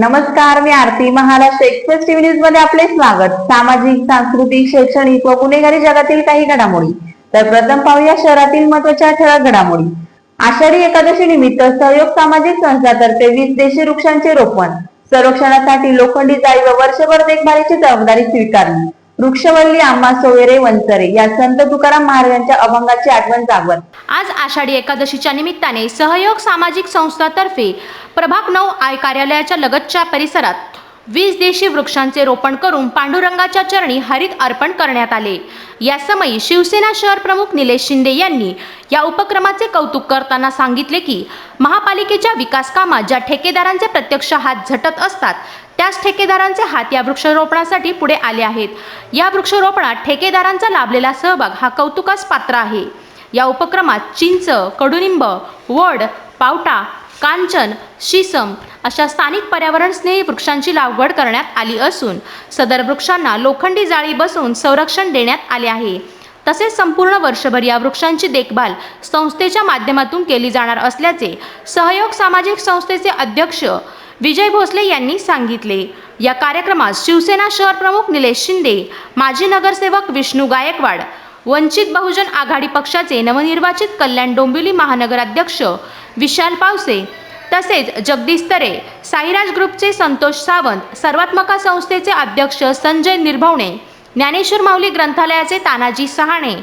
नमस्कार मी Aarti Maharashtra express TV न्यूजमध्ये आपले स्वागत. सामाजिक सांस्कृतिक शैक्षणिक व गुन्हेगारी जगातील काही घडामोडी. तर प्रथम पाहूया शहरातील महत्त्वाच्या ठळक घडामोडी. आषाढी एकादशी निमित्त सहयोग सामाजिक संस्थातर्फे वीस देशी वृक्षांचे रोपण. संरक्षणासाठी लोखंडी जाळी व वर्षभर देखभालीची जबाबदारी स्वीकारली. वृक्षवल्ली आम्हा सोयरे वंचरे या संत तुकाराम महाराजांच्या अभंगाची आठवण जागवण आज आषाढी एकादशीच्या निमित्ताने सहयोग सामाजिक संस्थातर्फे प्रभाग नऊ आय कार्यालयाच्या लगतच्या परिसरात वीस देशी वृक्षांचे रोपण करून पांडुरंगाच्या चरणी हरित अर्पण करण्यात आले. या समयी शिवसेना शहर प्रमुख निलेश शिंदे यांनी या उपक्रमाचे कौतुक करताना सांगितले की महापालिकेच्या विकास कामात ज्या ठेकेदारांचे प्रत्यक्ष हात झटत असतात त्याच ठेकेदारांचे हात या वृक्षारोपणासाठी पुढे आले आहेत. या वृक्षारोपणात ठेकेदारांचा लाभलेला सहभाग हा कौतुकास पात्र आहे. या उपक्रमात चिंच कडुनिंब वड पावटा कांचन शिसम अशा स्थानिक पर्यावरण स्नेही वृक्षांची लागवड करण्यात आली असून सदर वृक्षांना लोखंडी जाळी बसवून संरक्षण देण्यात आले आहे. तसेच संपूर्ण वर्षभर या वृक्षांची देखभाल संस्थेच्या माध्यमातून केली जाणार असल्याचे सहयोग सामाजिक संस्थेचे अध्यक्ष विजय भोसले यांनी सांगितले. या कार्यक्रमात शिवसेना शहर प्रमुख निलेश शिंदे माजी नगरसेवक विष्णू गायकवाड वंचित बहुजन आघाडी पक्षाचे नवनिर्वाचित कल्याण डोंबिवली महानगराध्यक्ष विशाल पावसे तसेच जगदीश तरे साईराज ग्रुपचे संतोष सावंत सर्वात्मका संस्थेचे अध्यक्ष संजय निर्भवणे ज्ञानेश्वर माऊली ग्रंथालयाचे तानाजी सहाणे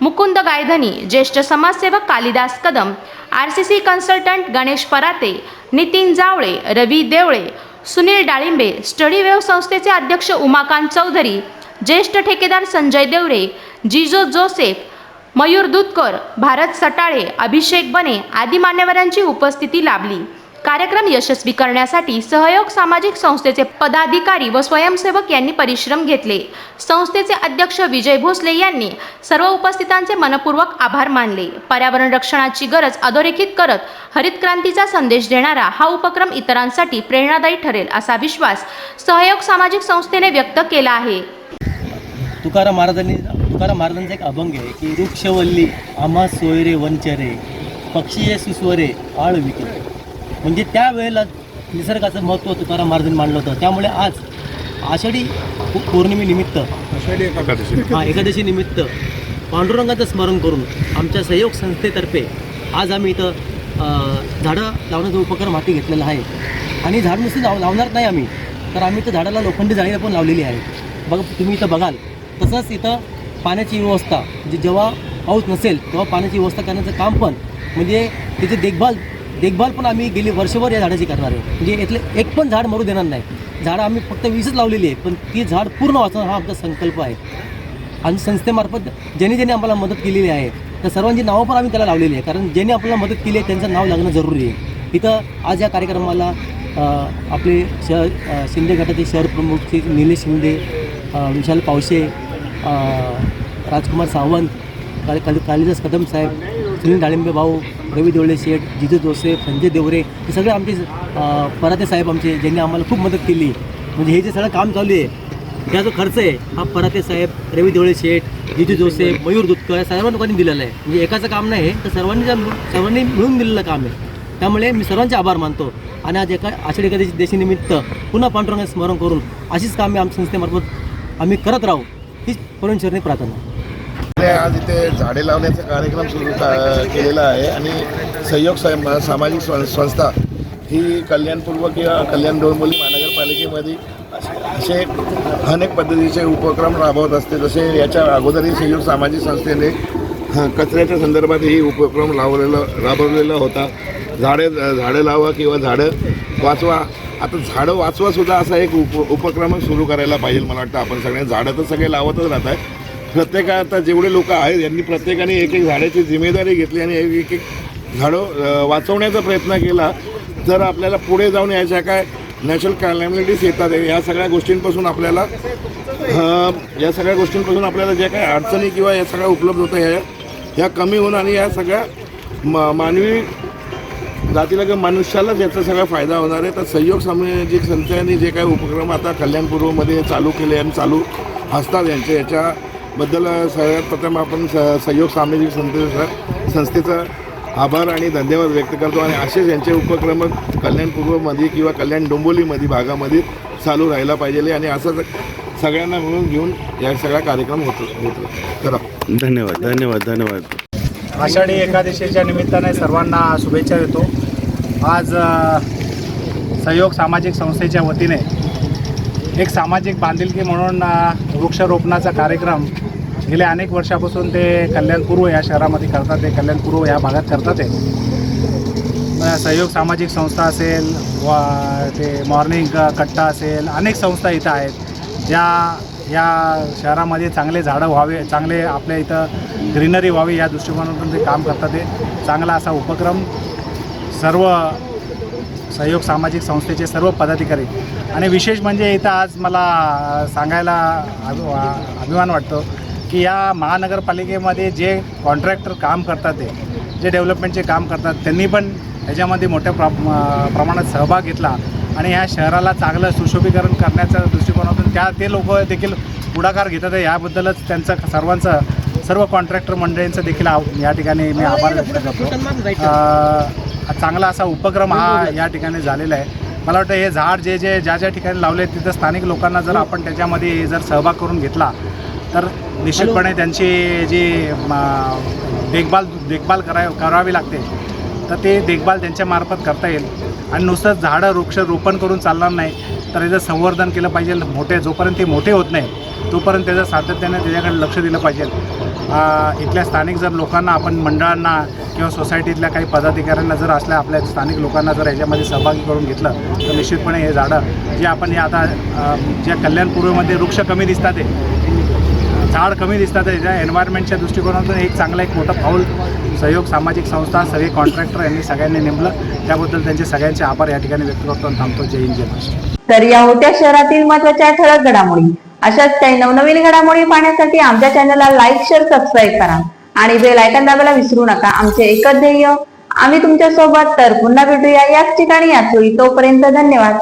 मुकुंद गायधनी ज्येष्ठ समाजसेवक Kalidas Kadam R C C consultant Ganesh Parate Nitin Jawale Ravi Devle Sunil Dalimbe study wave संस्थेचे अध्यक्ष उमाकांत चौधरी ज्येष्ठ ठेकेदार संजय देवरे जिजो जोसेफ मयूर दुधकर भारत सटाळे अभिषेक बने आदी मान्यवरांची उपस्थिती लाभली. कार्यक्रम यशस्वी करण्यासाठी सहयोग सामाजिक संस्थेचे पदाधिकारी व स्वयंसेवक यांनी परिश्रम घेतले. संस्थेचे अध्यक्ष विजय भोसले यांनी सर्व उपस्थितांचे मनपूर्वक आभार मानले. पर्यावरण रक्षणाची गरज अधोरेखित करत हरित क्रांतीचा संदेश देणारा हा उपक्रम इतरांसाठी प्रेरणादायी ठरेल असा विश्वास सहयोग सामाजिक संस्थेने व्यक्त केला आहे. तुकाराम महाराजांनी तुकाराम महाराजांचा एक अभंग आहे की वृक्षवल्ली आम्हा सोयरे वंचरे पक्षी सुस्वरे आळ विके म्हणजे त्यावेळेला निसर्गाचं महत्त्व तुकाराम महाराजांनी मांडलं होतं. त्यामुळे आज आषाढी पौर्णिमेनिमित्त हां एकादशी निमित्त पांडुरंगाचं स्मरण करून आमच्या सहयोग संस्थेतर्फे आज आम्ही इथं झाडं लावण्याचा उपक्रम हाती घेतलेला आहे. आणि झाड नुसतं लाव लावणार नाही आम्ही. तर आम्ही इथं झाडाला लोखंडी जाळी पण लावलेली आहे. बघ तुम्ही इथं बघाल. तसंच इथं पाण्याची व्यवस्था म्हणजे जेव्हा पाऊस नसेल तेव्हा पाण्याची व्यवस्था करण्याचं काम पण म्हणजे त्याची देखभाल देखभाल पण आम्ही गेली वर्षभर या झाडाची करणार आहे. म्हणजे इथले एक पण झाड मरू देणार नाही. झाडं आम्ही फक्त वीसच लावलेली आहे पण ती झाड पूर्ण वाचवणं हा आमचा संकल्प आहे. आणि संस्थेमार्फत ज्यांनी ज्यांनी आम्हाला मदत केलेली आहे त्या सर्वांची नावं पण आम्ही त्याला लावलेली आहे कारण ज्यांनी आपल्याला मदत केली आहे त्यांचं नाव लागणं जरुरी आहे. इथं आज या कार्यक्रमाला आपले शहर शिंदे गटाचे शहर प्रमुख श्री निलेश शिंदे विशाल पावशे राजकुमार सावंत काली काली कालिदास कदम साहेब सुनील डाळिंबे भाऊ रवी देवळे शेठ जिजू जोसेफ संजय देवरे हे सगळे आमचे पराते साहेब आमचे ज्यांनी आम्हाला खूप मदत केली. म्हणजे हे जे सगळं काम चालू आहे त्या जो खर्च आहे हा पराते साहेब रवी देवळे शेठ जिजू जोसेफ मयूर दुधकर या सर्व लोकांनी दिलेला आहे. म्हणजे एकाचं काम नाही हे तर सर्वांनी सर्वांनी मिळून दिलेलं काम आहे. त्यामुळे मी सर्वांचे आभार मानतो. आणि आज एका आषाढी एकादशी देशीनिमित्त पुन्हा पांडुरंगाचं स्मरण करून अशीच कामे आमच्या संस्थेमार्फत आम्ही करत राहू. हीच परमेश्वरने प्रार्थना. आज इथे झाडे लावण्याचा कार्यक्रम सुरू का- केलेला आहे आणि सहयोग सम- सामाजिक सं- संस्था ही कल्याणपूर्व किंवा कल्याण डोंबिवली महानगरपालिकेमध्ये असे- असे अनेक पद्धतीचे उपक्रम राबवत असते. जसे याच्या अगोदरही सहयोग सामाजिक संस्थेने कचऱ्याच्या संदर्भात ही उपक्रम लावलेला राबवलेला होता. झाडे झाडं लावा किंवा झाडं वाचवा आता झाडं वाचवा सुद्धा असा एक उप उपक्रम सुरू करायला पाहिजे मला वाटतं. आपण सगळे झाडं तर सगळे लावतच राहत आहे प्रत्येका आता जेवढे लोक आहेत यांनी प्रत्येकाने एक एक झाडाची जिम्मेदारी घेतली आणि एक एक झाडं वाचवण्याचा प्रयत्न केला. तर आपल्याला पुढे जाऊन याच्या काय नॅचरल कॅलॅमिटीज येतात. या सगळ्या गोष्टींपासून आपल्याला या सगळ्या गोष्टींपासून आपल्याला ज्या काही अडचणी किंवा या सगळ्या उपलब्ध होत्या ह्या ह्या कमी होऊन आणि या सगळ्या म मानवी जातीला किंवा मनुष्यालाच याचा सगळा फायदा होणार आहे. तर सहयोग सामाजिक संस्थांनी जे काही उपक्रम आता कल्याणपूर्वमध्ये चालू केले आणि चालू असतात यांचे याच्याबद्दल सगळ्यात प्रथम आपण स सहयोग सामाजिक संस्थेचा संस्थेचा आभार आणि धन्यवाद व्यक्त करतो. आणि असेच यांचे उपक्रम कल्याणपूर्वमध्ये किंवा कल्याण डोंबोलीमध्ये भागामध्ये चालू राहायला पाहिजे आणि असंच सगळ्यांना मिळून घेऊन या सगळा कार्यक्रम होतो होतो करा धन्यवाद धन्यवाद धन्यवाद. आषाढी एकादशीच्या निमित्ताने सर्वांना शुभेच्छा देतो. आज सहयोग सामाजिक संस्थेच्या वतीने एक सामाजिक बांधिलकी म्हणून वृक्षारोपणाचा कार्यक्रम गेल्या अनेक वर्षापासून ते कल्याणपूर्व या शहरामध्ये करतात ते कल्याणपूर्व या भागात करतात ते. सहयोग सामाजिक संस्था असेल वा ते मॉर्निंग कट्टा असेल अनेक संस्था इथं आहेत. ज्या या शहरामध्ये चांगले झाडं व्हावे चांगले आपल्या इथं ग्रीनरी व्हावी या दृष्टिकोनातून ते काम करतात. ते चांगला असा उपक्रम सर्व सहयोग सामाजिक संस्थेचे सर्व पदाधिकारी. आणि विशेष म्हणजे इथं आज मला सांगायला अभि- अभिमान वाटतो की या महानगरपालिकेमध्ये जे कॉन्ट्रॅक्टर काम करतात ते जे डेव्हलपमेंटचे काम करतात त्यांनी पण ह्याच्यामध्ये मोठ्या प्र प्रमाणात सहभाग घेतला. आणि ह्या शहराला चांगलं सुशोभीकरण करण्याच्या दृष्टिकोनातून त्या ते लोक देखील पुढाकार घेतात. याबद्दलच त्यांचं सर्वांचं सर्व कॉन्ट्रॅक्टर मंडळींचं देखील या ठिकाणी मी आभार व्यक्त करतो. चांगला असा उपक्रम हा या ठिकाणी झालेला आहे. मला वाटतं हे झाड जे जे ज्या ज्या ठिकाणी लावले तिथं स्थानिक लोकांना जर आपण त्याच्यामध्ये जर सहभाग करून घेतला तर निश्चितपणे त्यांची जी देखभाल देखभाल करा करावी लागते. तर ते देखभाल त्यांच्यामार्फत करता येईल. आणि नुसतं झाडं वृक्ष रोपण करून चालणार नाही तर याचं संवर्धन केलं पाहिजे. मोठे जोपर्यंत ते मोठे होत नाही तोपर्यंत त्याचं सातत्याने त्याच्याकडे लक्ष दिलं पाहिजे. इथल्या स्थानिक जर लोकांना आपण मंडळांना किंवा सोसायटीतल्या काही पदाधिकाऱ्यांना जर असल्या आपल्या स्थानिक लोकांना जर याच्यामध्ये सहभागी करून घेतलं तर निश्चितपणे हे झाडं जे आपण हे आता ज्या कल्याणपूर्वमध्ये वृक्ष कमी दिसतात ते झाड कमी दिसतात त्याच्या एन्व्हायरमेंटच्या दृष्टिकोनातून एक चांगला एक मोठं पाऊल सहयोग सामाजिक संस्था सगळे कॉन्ट्रॅक्टर यांनी सगळ्यांनी नेमलं. त्याबद्दल त्यांचे सगळ्यांचे आभार या ठिकाणी व्यक्त करतो आणि थांबतो. जय हिंद जय महाराष्ट्र. तर या होत्या शहरातील महत्त्वाच्या ठळक घडामोडी. अशाच काही नवनवीन घडामोडी पाहण्यासाठी आमच्या चॅनलला लाईक शेअर सबस्क्राईब करा. आणि बेल आयकन दाबायला विसरू नका. आमचे एकच ध्येय आम्ही तुमच्यासोबत तर पुन्हा भेटूया याच ठिकाणी. याच वेळी तोपर्यंत धन्यवाद.